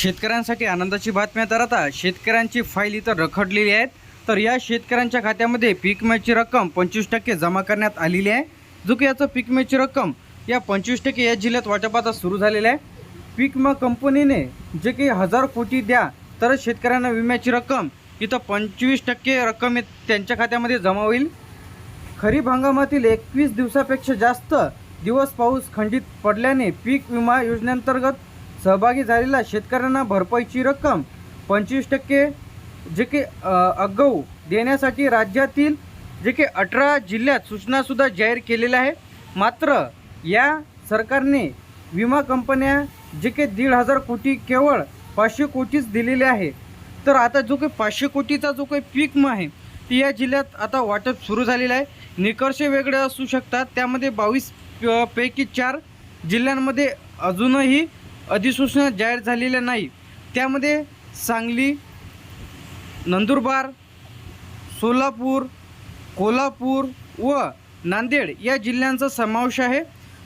शेतकऱ्यांसाठी आनंदाची बातमी तर आता शेतकऱ्यांची फाईल इथं रखडलेली आहेत तर या शेतकऱ्यांच्या खात्यामध्ये पीक विम्याची रक्कम पंचवीस टक्के जमा करण्यात आलेली आहे. जो की याचं पीक विम्याची रक्कम या पंचवीस टक्के या जिल्ह्यात वाटप आता सुरू झालेलं आहे. पीक विमा कंपनीने जे काही हजार कोटी द्या तरच शेतकऱ्यांना विम्याची रक्कम इथं पंचवीस टक्के रक्कम त्यांच्या खात्यामध्ये जमा होईल. खरीप हंगामातील एकवीस दिवसापेक्षा जास्त दिवस पाऊस खंडित पडल्याने पीक विमा योजनेअंतर्गत सहभागी झालेल्या शेतकऱ्यांना भरपाईची रक्कम पंचवीस टक्के जे की अगाऊ देण्यासाठी राज्यातील जे की अठरा जिल्ह्यात सूचनासुद्धा जाहीर केलेल्या आहे मात्र या सरकारने विमा कंपन्या जे काही दीड हजार कोटी केवळ पाचशे कोटीच दिलेले आहे तर आता जो काही पाचशे कोटीचा जो काही पीक म आहे ती या जिल्ह्यात आता वाटप सुरू झालेलं आहे. निकर्ष वेगळे असू शकतात. त्यामध्ये बावीस पैकी चार जिल्ह्यांमध्ये अजूनही अधिसूचना जाहीर झालेल्या नाही. त्यामध्ये सांगली नंदुरबार सोलापूर कोल्हापूर व नांदेड या जिल्ह्यांचा समावेश आहे.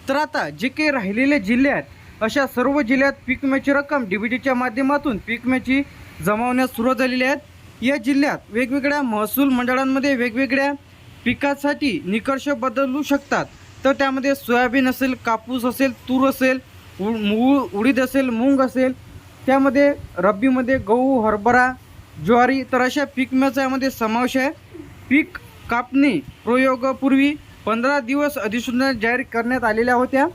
तर आता जे काही राहिलेले जिल्हे आहेत अशा सर्व जिल्ह्यात पीक विम्याची रक्कम डी बी टीच्या माध्यमातून पीक विम्याची जमावण्यास सुरुवात झालेली आहेत या जिल्ह्यात वेगवेगळ्या महसूल मंडळांमध्ये वेगवेगळ्या पिकासाठी निकष बदलू शकतात. तर त्यामध्ये सोयाबीन असेल कापूस असेल तूर असेल उ मूळ उडीद असेल मूग असेल त्यामध्ये रब्बीमध्ये गहू हरभरा ज्वारी तर अशा पीक यामध्ये समावेश आहे. पीक कापणी प्रयोगापूर्वी पंधरा दिवस अधिसूचना जाहीर करण्यात आलेल्या होत्या.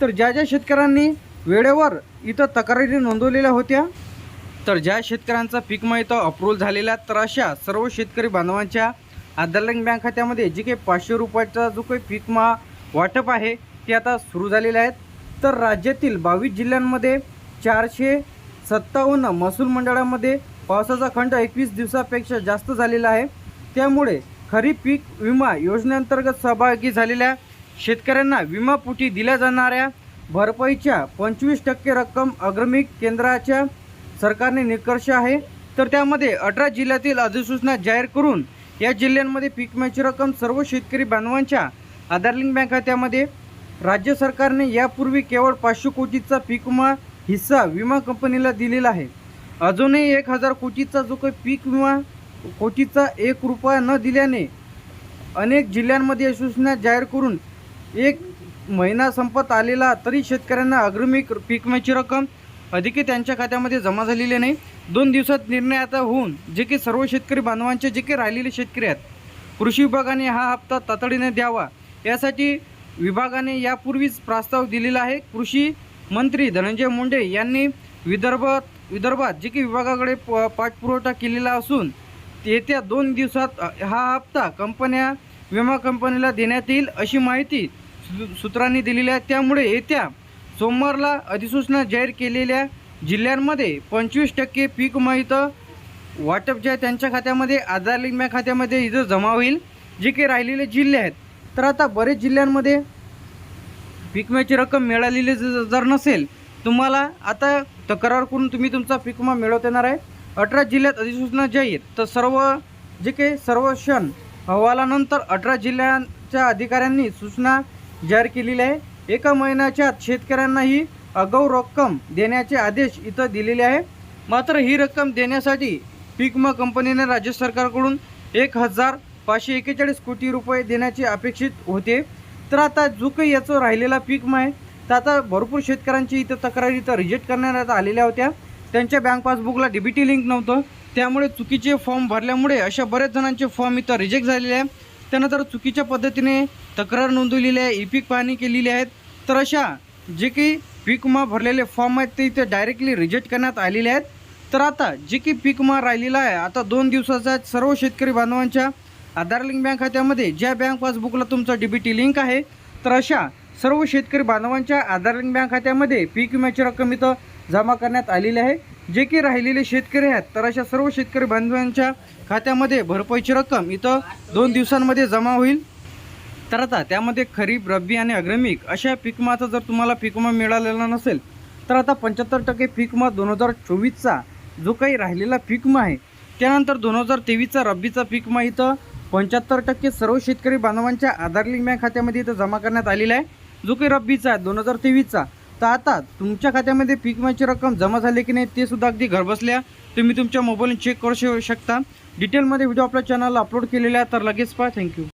तर ज्या ज्या शेतकऱ्यांनी वेळेवर इथं तक्रारी नोंदवलेल्या होत्या तर ज्या शेतकऱ्यांचा पीक इथं अप्रूव्हल झालेला तर अशा सर्व शेतकरी बांधवांच्या आधारलिंक बँक खात्यामध्ये जे काही पाचशे रुपयाचा जो काही पीक वाटप आहे ते आता सुरू झालेले आहेत. तर राज्यातील बावीस जिल्ह्यांमध्ये चारशे सत्तावन्न महसूल मंडळामध्ये पावसाचा खंड एकवीस दिवसापेक्षा जास्त झालेला आहे. त्यामुळे खरीप पीक विमा योजनेअंतर्गत सहभागी झालेल्या शेतकऱ्यांना विमापोटी दिल्या जाणाऱ्या भरपाईच्या पंचवीस टक्के रक्कम अग्रमिक केंद्राच्या सरकारने निकर्ष आहे. तर त्यामध्ये अठरा जिल्ह्यातील अधिसूचना जाहीर करून या जिल्ह्यांमध्ये पीक विम्याची रक्कम सर्व शेतकरी बांधवांच्या आधारलिंग बँक खात्यामध्ये राज्य सरकारने यापूर्वी केवळ पाचशे कोटीचा पीक विमा हिस्सा विमा कंपनीला दिलेला आहे. अजूनही एक हजार कोटीचा जो काही पीक विमा कोटीचा एक रुपया न दिल्याने अनेक जिल्ह्यांमध्ये सूचना जाहीर करून एक महिना संपत आलेला तरी शेतकऱ्यांना अग्रिमी पीक विम्याची रक्कम अधिक त्यांच्या खात्यामध्ये जमा झालेली नाही. दोन दिवसात निर्णय आता होऊन जे की सर्व शेतकरी बांधवांचे जे काही राहिलेले शेतकरी आहेत कृषी विभागाने हा हप्ता तातडीने द्यावा. यासाठी विभागाने यापूर्वीच प्रस्ताव दिलेला आहे. कृषी मंत्री धनंजय मुंडे यांनी विदर्भात विदर्भात जे की विभागाकडे प पाठपुरवठा केलेला असून येत्या दोन दिवसात हा हप्ता कंपन्या विमा कंपनीला देण्यात येईल अशी माहिती सु- सूत्रांनी दिलेली आहे. त्यामुळे येत्या सोमवारला अधिसूचना जाहीर केलेल्या जिल्ह्यांमध्ये पंचवीस टक्के पीक विमा वाटप जे आहे त्यांच्या खात्यामध्ये आधार लिंक खात्यामध्ये इथं जमा होईल. जे काही राहिलेले जिल्हे आहेत तर आता बरेच जिल्ह्यांमध्ये पीक विम्याची रक्कम मिळालेली जर नसेल तुम्हाला आता तक्रार करून तुम्ही तुमचा पीक विमा मिळवता येणार आहे. अठरा जिल्ह्यात अधिसूचना जाहीर. तर सर्व जे काही सर्व क्षण अहवालानंतर अठरा जिल्ह्यांच्या अधिकाऱ्यांनी सूचना जाहीर केलेली आहे. एका महिन्याच्या शेतकऱ्यांनाही अगाऊ रक्कम देण्याचे आदेश इथं दिलेले आहे. मात्र ही रक्कम देण्यासाठी पीक विमा कंपनीने राज्य सरकारकडून एक हजार पाचशे एक्केचाळीस कोटी रुपये देण्याचे अपेक्षित होते. तर आता जो काही याचं राहिलेला पीक आहे तर आता भरपूर शेतकऱ्यांची इथं तक्रारी तर रिजेक्ट करण्यात आलेल्या होत्या. त्यांच्या बँक पासबुकला डी बी टी लिंक नव्हतं. त्यामुळे चुकीचे फॉर्म भरल्यामुळे अशा बऱ्याच जणांचे फॉर्म इथं रिजेक्ट झालेले आहे त्यानंतर चुकीच्या पद्धतीने तक्रार नोंदवलेली आहे ई पीक पाहणी केलेली आहेत. तर अशा जे काही पीक विमा भरलेले फॉर्म आहेत ते इथे डायरेक्टली रिजेक्ट करण्यात आलेले आहेत. तर आता जे की पीक विमा राहिलेला आहे आता दोन दिवसाचा सर्व शेतकरी बांधवांच्या आधार लिंक बँक खात्यामध्ये ज्या बँक पासबुकला तुमचा डी बी टी लिंक आहे तर अशा सर्व शेतकरी बांधवांच्या आधार लिंक बँक खात्यामध्ये पीक विम्याची रक्कम इथं जमा करण्यात आलेली आहे. जे की राहिलेले शेतकरी आहेत तर अशा सर्व शेतकरी बांधवांच्या खात्यामध्ये भरपाईची रक्कम इथं दोन दिवसांमध्ये जमा होईल. तर आता त्यामध्ये खरीप रब्बी आणि अग्रमिक अशा पिकमाचा जर तुम्हाला पीक विमा मिळालेला नसेल तर आता पंच्याहत्तर टक्के पीक दोन हजार चोवीसचा जो काही राहिलेला पीक आहे त्यानंतर दोन हजार तेवीसचा रब्बीचा पीक इथं पंच्याहत्तर टक्के सर्व शेतकरी बांधवांच्या आधार लिंक बँक खात्यामध्ये इथं जमा करण्यात आलेला आहे. जो काही रब्बीचा आहे दोन हजार तेवीसचा. तर आता तुमच्या खात्यामध्ये पीक विम्याची रक्कम जमा झाली की नाही ते सुद्धा अगदी घरबसल्या तुम्ही तुमच्या मोबाईलने चेक करू शकता. डिटेलमध्ये व्हिडिओ आपल्या चॅनलला अपलोड केलेला आहे तर लगेच पहा. थँक्यू